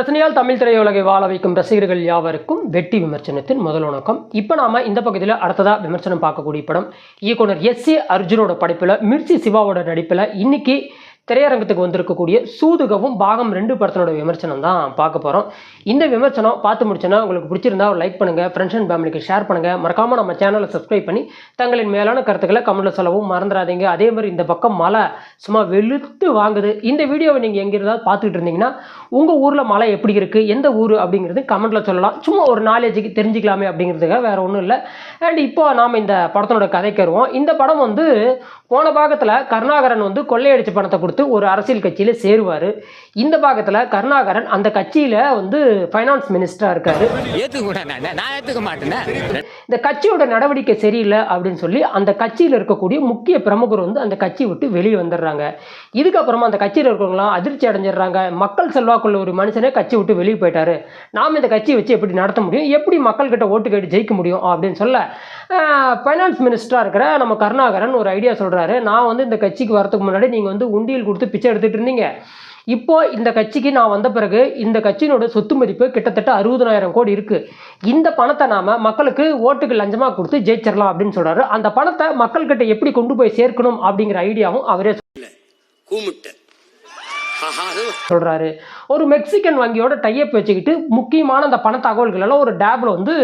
ரசனையால் தமிழ் திரையுலகை வாழ வைக்கும் ரசிகர்கள் யாவருக்கும் வெட்டி விமர்சனத்தின் முதல் வணக்கம் இப்போ நாம இந்த பகுதியில் அடுத்ததா விமர்சனம் பார்க்கக்கூடிய படம். இயக்குனர் எஸ் ஏ அர்ஜுனோட படைப்பில் மிர்ச்சி சிவாவோட நடிப்பில் இன்னைக்கு திரையரங்கத்துக்கு வந்திருக்கக்கூடிய சூதுகவும் பாகம் ரெண்டு படத்தினோட விமர்சனம் தான் பார்க்க போகிறோம் இந்த விமர்சனம் பார்த்து முடிச்சோன்னா உங்களுக்கு பிடிச்சிருந்தா ஒரு லைக் பண்ணுங்கள் ஃப்ரெண்ட்ஸ் அண்ட் ஃபேமிலிக்கு ஷேர் பண்ணுங்கள் மறக்காமல் நம்ம சேனலை சப்ஸ்கிரைப் பண்ணி தங்களின் மேலான கருத்துக்களை கமெண்ட்டில் சொல்லவும் மறந்துடாதீங்க. அதே மாதிரி இந்த பக்கம் மழை சும்மா வெளுத்து வாங்குது. இந்த வீடியோவை நீங்கள் எங்கே இருந்தாலும் பார்த்துக்கிட்டு இருந்தீங்கன்னா உங்கள் ஊரில் மழை எப்படி இருக்குது எந்த ஊர் அப்படிங்கிறது கமெண்ட்டில் சொல்லலாம். சும்மா ஒரு நாலேஜுக்கு தெரிஞ்சுக்கலாமே அப்படிங்கிறதுக்காக வேறு ஒன்றும் இல்லை. அண்ட் இப்போ நாம் இந்த படத்தினோட கதைக்கு வருவோம். இந்த படம் வந்து போன பாகத்தில் கருணாகரன் வந்து கொள்ளையடிச்ச பணத்தை கொடுத்து ஒரு அரசியல் கட்சியில் சேருவார். இந்த பாகத்தில் கருணாகரன் அந்த கட்சியில் வந்து ஃபைனான்ஸ் மினிஸ்டராக இருக்காரு. இந்த கட்சியோட நடவடிக்கை சரியில்லை அப்படின்னு சொல்லி அந்த கட்சியில் இருக்கக்கூடிய முக்கிய பிரமுகர் வந்து அந்த கட்சியை விட்டு வெளியே வந்துடுறாங்க. இதுக்கப்புறமா அந்த கட்சியில் இருக்கிறவங்களாம் அதிர்ச்சி அடைஞ்சிடுறாங்க. மக்கள் செல்வாக்குள்ள ஒரு மனுஷனே கட்சி விட்டு வெளியே போயிட்டாரு. நாம் இந்த கட்சியை வச்சு எப்படி நடத்த முடியும்? எப்படி மக்கள்கிட்ட ஓட்டு கேட்டு ஜெயிக்க முடியும் அப்படின்னு சொல்ல ஃபைனான்ஸ் மினிஸ்டராக இருக்கிற நம்ம கருணாகரன் ஒரு ஐடியா சொல்கிறாரு நான் வந்து இந்த கட்சிக்கு வரதுக்கு முன்னாடி நீங்கள் வந்து உண்டியல் கொடுத்து பிச்சை எடுத்துகிட்டு இருந்தீங்க. இப்போ இந்த கட்சிக்கு நான் வந்த பிறகு இந்த கட்சியினோட சொத்து மதிப்பு கிட்டத்தட்ட அறுபதனாயிரம் கோடி இருக்கு. இந்த பணத்தை நாம மக்களுக்கு ஓட்டுக்கு லஞ்சமாக கொடுத்து ஜெயிச்சிடலாம் அப்படின்னு சொல்கிறாரு அந்த பணத்தை மக்கள்கிட்ட எப்படி கொண்டு போய் சேர்க்கணும் அப்படிங்கிற ஐடியாவும் அவரே கூமுட்டை. சொல்கிறாரு சொல்றாரு. ஒரு மெக்சிகன் வங்கியோட டையப் வச்சுக்கிட்டு முக்கியமான அந்த பண தகவல்கள் எல்லாம் ஒரு டேப்ல வந்து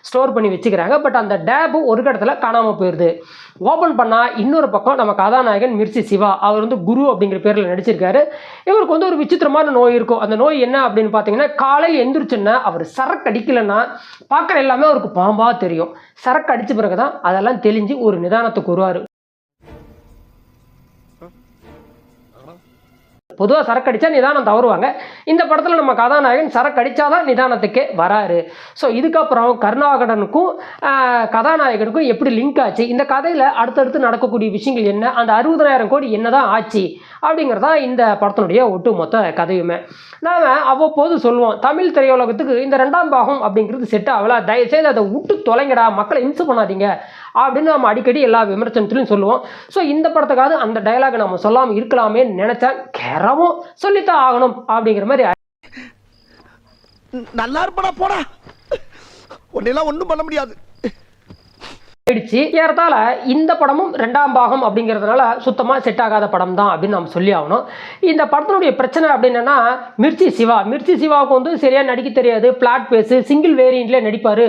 ஸ்டோர் பண்ணி வச்சுக்கிறாங்க. பட் அந்த டேப் ஒரு இடத்துல காணாம போயிருது. ஓபன் பண்ணா இன்னொரு பக்கம் நம்ம கதாநாயகன் மிர்சி சிவா அவர் வந்து குரு அப்படிங்கிற பேர்ல நடிச்சிருக்காரு. இவருக்கு வந்து ஒரு விசித்திரமான நோய் இருக்கும். அந்த நோய் என்ன அப்படின்னு பார்த்தீங்கன்னா காலையில் எந்திரிச்சுன்னா அவர் சரக்கு அடிக்கலைன்னா பார்க்குற எல்லாமே அவருக்கு பாம்பா தெரியும். சரக்கு அடிச்ச பிறகுதான் அதெல்லாம் தெளிஞ்சு ஒரு நிதானத்துக்கு வருவார். பொதுவாக சரக்கு அடித்தா நிதானம் தவறுவாங்க. இந்த படத்தில் நம்ம கதாநாயகன் சரக்கு அடித்தாதான் நிதானத்துக்கே வராரு. ஸோ இதுக்கப்புறம் கருணாகரனுக்கும் கதாநாயகனுக்கும் எப்படி லிங்க் ஆச்சு? இந்த கதையில் அடுத்தடுத்து நடக்கக்கூடிய விஷயங்கள் என்ன? அந்த அறுபதாயிரம் கோடி என்னதான் ஆச்சு? அப்படிங்கிறதா இந்த படத்தினுடைய ஒட்டுமொத்த கதையுமே. நாம் அவ்வப்போது சொல்லுவோம் தமிழ் திரையுலகத்துக்கு இந்த ரெண்டாம் பாகம் அப்படிங்கிறது செட் ஆகல. தயவுசெய்து அதை விட்டு தொலைங்கடா. மக்களை இம்சை பண்ணாதீங்க. அப்படின்னு நம்ம அடிக்கடி எல்லா விமர்சனத்திலையும் சொல்லுவோம். ஸோ இந்த படத்துக்காவது அந்த டயலாக் நம்ம சொல்லாமல் இருக்கலாமே நினச்சா கெரவும் சொல்லித்தான் ஆகணும் அப்படிங்கிற மாதிரி நல்லா இருப்படா போடா. உன்னெல்லாம் ஒண்ணும் பண்ண முடியாது. ஆயிடுச்சு ஏறத்தாழ இந்த படமும் ரெண்டாம் பாகம் அப்படிங்கிறதுனால சுத்தமாக செட் ஆகாத படம் தான் அப்படின்னு நம்ம சொல்லி ஆகணும். இந்த படத்தினுடைய பிரச்சனை அப்படின்னா மிர்ச்சி சிவா. மிர்ச்சி சிவாவுக்கு வந்து சரியாக நடிக்க தெரியாது. பிளாட் பேஸு சிங்கிள் வேரியண்ட்லேயே நடிப்பார்.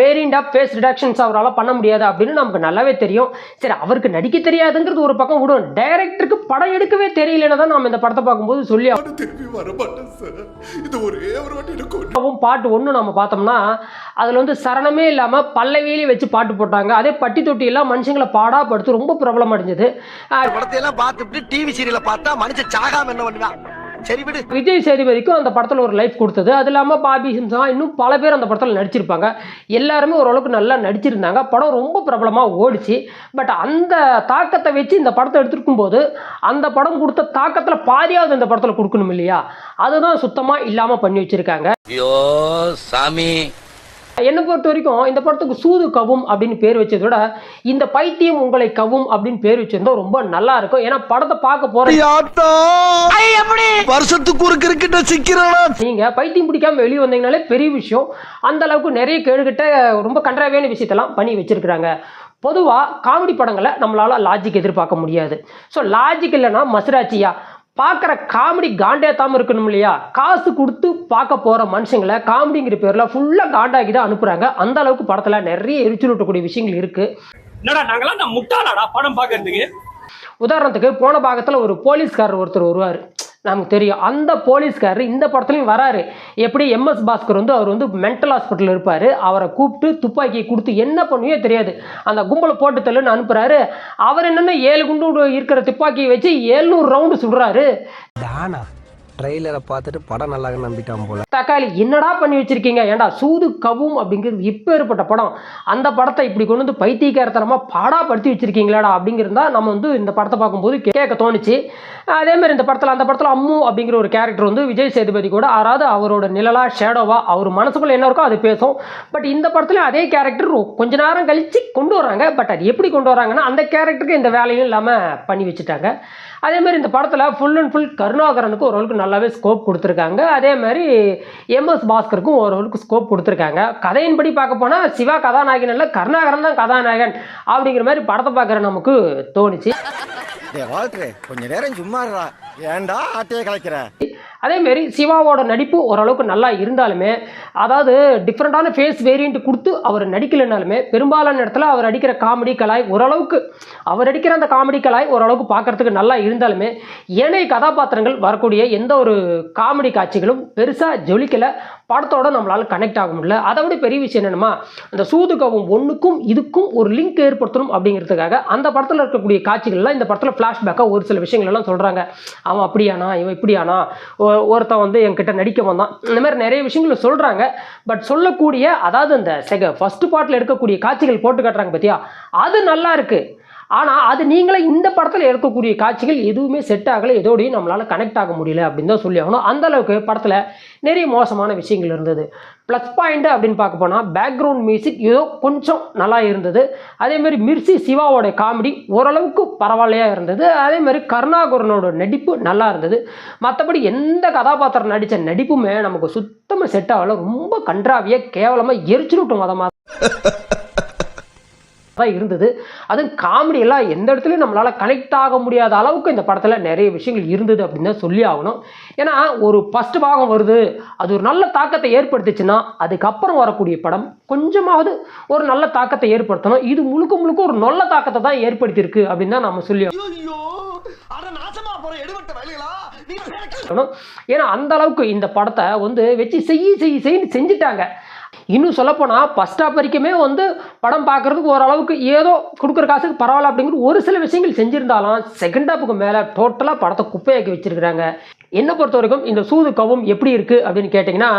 வேரியண்ட் ஆஃப் ஃபேஸ் ரிடக்ஷன்ஸ் அவரால் பண்ண முடியாது அப்படின்னு நமக்கு நல்லாவே தெரியும். சரி அவருக்கு நடிக்க தெரியாதுங்கிறது ஒரு பக்கம் விடும். டைரக்டருக்கு படம் எடுக்கவே தெரியலன்னு தான் நம்ம இந்த படத்தை பார்க்கும்போது சொல்லி வும் பாட்டு ஒன்று நம்ம பார்த்தோம்னா அதில் வந்து சரணமே இல்லாமல் பல்லவியிலே வச்சு பாட்டு போட்டாங்க. அதே பட்டி தொட்டி எல்லாம் மனுஷங்களை பாடா படுத்து ரொம்ப பிரபலம் அடைஞ்சது. படத்தையெல்லாம் பார்த்துட்டு டிவி சீரியலை பார்த்தா மனுஷன் சாகாம என்ன பண்ணுவான்? சரி விடு. விஜய் சேதுபதிக்கும் அந்த படத்தில் ஒரு லைஃப் கொடுத்தது. அது இல்லாமல் பாபி சிம்சா இன்னும் பல பேர் அந்த படத்தில் நடிச்சிருப்பாங்க. எல்லாருமே ஓரளவுக்கு நல்லா நடிச்சிருந்தாங்க. படம் ரொம்ப பிரபலமாக ஓடிச்சு. பட் அந்த தாக்கத்தை வச்சு இந்த படத்தை எடுத்துருக்கும் போது அந்த படம் கொடுத்த தாக்கத்தில் பாதியாவது இந்த படத்தில் கொடுக்கணும் இல்லையா? அதுதான் சுத்தமாக இல்லாமல் பண்ணி வச்சுருக்காங்க. ஐயோ சாமி. என்னை பொறுத்த வரைக்கும் இந்த படத்துக்கு சூது கவும் அப்படின்னு பேர் வச்சதை விட இந்த பைத்தியம் உங்களை கவும் அப்படின்னு பேர் வச்சிருந்தா ரொம்ப நல்லா இருக்கும். ஏன்னா படத்தை பார்க்க போற வருஷத்துக்கு ஒரு கிரிக்கெட்ட சிக்கிறானா? நீங்க பைத்தியம் பிடிக்காம வெளியே வந்தீங்கனாலே பெரிய விஷயம். அந்த அளவுக்கு நிறைய கேடுகிட்ட ரொம்ப கன்றாவியான விஷயத்தெல்லாம் பண்ணி வச்சிருக்கிறாங்க. பொதுவாக காமெடி படங்களை நம்மளால லாஜிக் எதிர்பார்க்க முடியாது. ஸோ லாஜிக் இல்லைன்னா மசுராச்சியா பார்க்குற காமெடி காண்டேத்தாம இருக்கணும் இல்லையா? காசு கொடுத்து பார்க்க போகிற மனுஷங்களை காமெடிங்கிற பேரில் ஃபுல்லாக காண்டாக்கி தான் அனுப்புகிறாங்க அந்த அளவுக்கு படத்தில் நிறைய எரிச்சல் ஊட்டக்கூடிய விஷயங்கள் இருக்குது என்னடா நாங்களாம் முட்டாளாடா படம் பார்க்கறதுக்கு? உதாரணத்துக்கு போன பாகத்தில் ஒரு போலீஸ்காரர் ஒருத்தர் வருவார். நமக்கு தெரியும். அந்த போலீஸ்காரர் இந்த படத்துலையும் வராரு. எப்படி எம்எஸ் பாஸ்கர் வந்து அவர் வந்து மென்டல் ஹாஸ்பிட்டலில் இருப்பார். அவரை கூப்பிட்டு துப்பாக்கியை கொடுத்து என்ன பண்ணுவோ தெரியாது. அந்த கும்பலை போட்டு தள்ளுன்னு அனுப்புகிறாரு அவர் என்னென்ன ஏழு குண்டு இருக்கிற துப்பாக்கியை வச்சு ஏழ்நூறு ரவுண்டு சுடுறாரு. தானா? ட்ரெய்லரை பார்த்துட்டு படம் நல்லா நம்பிட்டான் போல. தக்காளி என்னடா பண்ணி வச்சிருக்கீங்க? ஏன்டா சூது கவும் அப்படிங்கிறது இப்போ ஏற்பட்ட படம். அந்த படத்தை இப்படி கொண்டு வந்து பைத்தியக்காரத்தனமாக பாடாப்படுத்தி வச்சிருக்கீங்களாடா அப்படிங்கிறதா நம்ம வந்து இந்த படத்தை பார்க்கும்போது கேட்க தோணுச்சு. அதே மாதிரி இந்த படத்தில் அந்த படத்தில் அம்மு அப்படிங்கிற ஒரு கேரக்டர் வந்து விஜய் சேதுபதி கூட அதாவது அவரோட நிழலா ஷேடோவா அவர் மனசுக்குள்ள என்ன இருக்கோ அது பேசும். பட் இந்த படத்துலையும் அதே கேரக்டர் கொஞ்ச நேரம் கழிச்சு கொண்டு வராங்க பட் அது எப்படி கொண்டு வராங்கன்னா அந்த கேரக்டருக்கு இந்த வேலையும் இல்லாமல் பண்ணி வச்சுட்டாங்க. அதே மாதிரி இந்த படத்தில் ஃபுல் அண்ட் ஃபுல் கருணாகரனுக்கு ஓரளவுக்கு நல்லாவே ஸ்கோப் கொடுத்துருக்காங்க. அதே மாதிரி எம்எஸ் பாஸ்கருக்கும் ஓரளவுக்கு ஸ்கோப் கொடுத்துருக்காங்க. கதையின்படி பார்க்க போனால் சிவா கதாநாயகன் இல்லை கருணாகரன் தான் கதாநாயகன் அப்படிங்கிற மாதிரி படத்தை பார்க்குற நமக்கு தோணுச்சு. கொஞ்ச நேரம் சும்மா ஏன்டா ஆட்டையை கலைக்கிற? அதேமாரி சிவாவோட நடிப்பு ஓரளவுக்கு நல்லா இருந்தாலுமே அதாவது டிஃப்ரெண்ட்டான ஃபேஸ் வேரியண்ட் கொடுத்து அவர் நடிக்கலைனாலுமே பெரும்பாலான இடத்துல அவர் அடிக்கிற காமெடி கலாய் ஓரளவுக்கு அவர் அடிக்கிற அந்த காமெடி கலாய் ஓரளவுக்கு பார்க்கறதுக்கு நல்லா இருந்தாலுமே ஏனைய கதாபாத்திரங்கள் வரக்கூடிய எந்த ஒரு காமெடி காட்சிகளும் பெருசாக ஜொலிக்கலை. படத்தோட நம்மளால் கனெக்ட் ஆக முடியல. அதை விட பெரிய விஷயம் என்னென்னமா அந்த சூதுகவும் ஒன்றுக்கும் இதுக்கும் ஒரு லிங்க் ஏற்படுத்தணும் அப்படிங்கிறதுக்காக அந்த படத்தில் இருக்கக்கூடிய காட்சிகள்லாம் இந்த படத்தில் ஃப்ளாஷ்பேக்காக ஒரு சில விஷயங்கள்லாம் சொல்கிறாங்க அவன் அப்படியானா? இவன் இப்படியானா? ஒ- ஒருத்தன் வந்து என்கிட்ட நடிக்க வந்தான். இந்த மாதிரி நிறைய விஷயங்கள் சொல்கிறாங்க பட் சொல்லக்கூடிய அதாவது அந்த செக ஃபஸ்ட்டு பார்ட்டில் இருக்கக்கூடிய காட்சிகள் போட்டு காட்டுறாங்க பார்த்தியா அது நல்லா இருக்குது ஆனால் அது நீங்களே இந்த படத்தில் இருக்கக்கூடிய காட்சிகள் எதுவுமே செட் ஆகலை. எதோடையும் நம்மளால் கனெக்ட் ஆக முடியல அப்படின்னு தான் சொல்லி ஆகணும். அந்த அளவுக்கு படத்தில் நிறைய மோசமான விஷயங்கள் இருந்தது. ப்ளஸ் பாயிண்ட் அப்படின்னு பார்க்க போனால் பேக்ரவுண்ட் மியூசிக் ஏதோ கொஞ்சம் நல்லா இருந்தது. அதே மாதிரி மிர்சி சிவாவோட காமெடி ஓரளவுக்கு பரவாயில்லையா இருந்தது. அதேமாதிரி கருணாகரனோட நடிப்பு நல்லா இருந்தது. மற்றபடி எந்த கதாபாத்திரம் நடித்த நடிப்புமே நமக்கு சுத்தமாக செட் ஆகலை. ரொம்ப கன்றாவியாக கேவலமாக எரிச்சுருட்டும் மதமாக தான் இருந்தது. அதுவும் காமெடி எல்லாம் எந்த இடத்துலையும் நம்மளால் கனெக்ட் ஆக முடியாத அளவுக்கு இந்த படத்தில் நிறைய விஷயங்கள் இருந்தது அப்படின்னு தான் சொல்லி ஆகணும். ஏன்னா ஒரு ஃபஸ்ட் பாகம் வருது அது ஒரு நல்ல தாக்கத்தை ஏற்படுத்துச்சுன்னா அதுக்கப்புறம் வரக்கூடிய படம் கொஞ்சமாவது ஒரு நல்ல தாக்கத்தை ஏற்படுத்தணும். இது முழுக்க முழுக்க ஒரு நல்ல தாக்கத்தை தான் ஏற்படுத்தியிருக்கு அப்படின்னு தான் நம்ம சொல்லி ஏன்னா அந்த அளவுக்கு இந்த படத்தை வந்து வச்சு செய்ய செய்ய செய்ய செஞ்சுட்டாங்க. இன்னும் சொல்லப்போனால் ஃபஸ்ட் ஹாப் வரைக்குமே வந்து படம் பார்க்குறதுக்கு ஓரளவுக்கு ஏதோ கொடுக்குற காசுக்கு பரவாயில்ல அப்படிங்கிற ஒரு சில விஷயங்கள் செஞ்சுருந்தாலும் செகண்ட் ஹாப்புக்கு மேலே டோட்டலாக படத்தை குப்பையாக்கி வச்சிருக்கிறாங்க. என்னை பொறுத்த வரைக்கும் இந்த சூது கவும் எப்படி இருக்குது அப்படின்னு கேட்டிங்கன்னா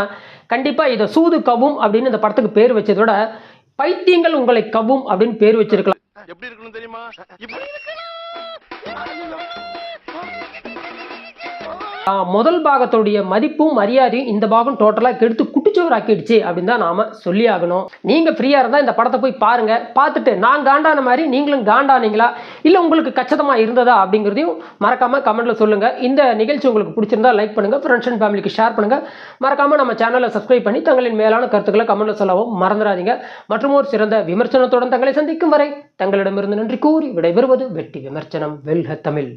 கண்டிப்பாக இதை சூது கவும் அப்படின்னு இந்த படத்துக்கு பேர் வச்சதோட பைத்தியங்கள் உங்களை கவும் அப்படின்னு பேர் வச்சிருக்கலாம். எப்படி இருக்கணும் தெரியுமா? முதல் பாகத்துடைய மதிப்பும் மரியாதையும் இந்த பாகம் டோட்டலாக கெடுத்து குட்டிச்சோறு ஆக்கிடுச்சு அப்படின்னு தான் நாம சொல்லி ஆகணும் நீங்கள் ஃப்ரீயாக இருந்தால் இந்த படத்தை போய் பாருங்க. பார்த்துட்டு நான் காண்டான மாதிரி நீங்களும் காண்டானீங்களா? இல்லை உங்களுக்கு கச்சிதமாக இருந்ததா அப்படிங்கிறதையும் மறக்காம கமெண்ட்ல சொல்லுங்க. இந்த நிகழ்ச்சி உங்களுக்கு பிடிச்சிருந்தா லைக் பண்ணுங்க. ஃப்ரெண்ட்ஸ் அண்ட் ஃபேமிலிக்கு ஷேர் பண்ணுங்க. மறக்காம நம்ம சேனலை சப்ஸ்கிரைப் பண்ணி தங்களின் மேலான கருத்துக்களை கமெண்ட்ல சொல்லவும் மறந்துடாதீங்க. மற்றும் ஒரு சிறந்த விமர்சனத்துடன் தங்களை சந்திக்கும் வரை தங்களிடமிருந்து நன்றி கூறி விடைபெறுவது வெட்டி விமர்சனம். வெல்க தமிழ்.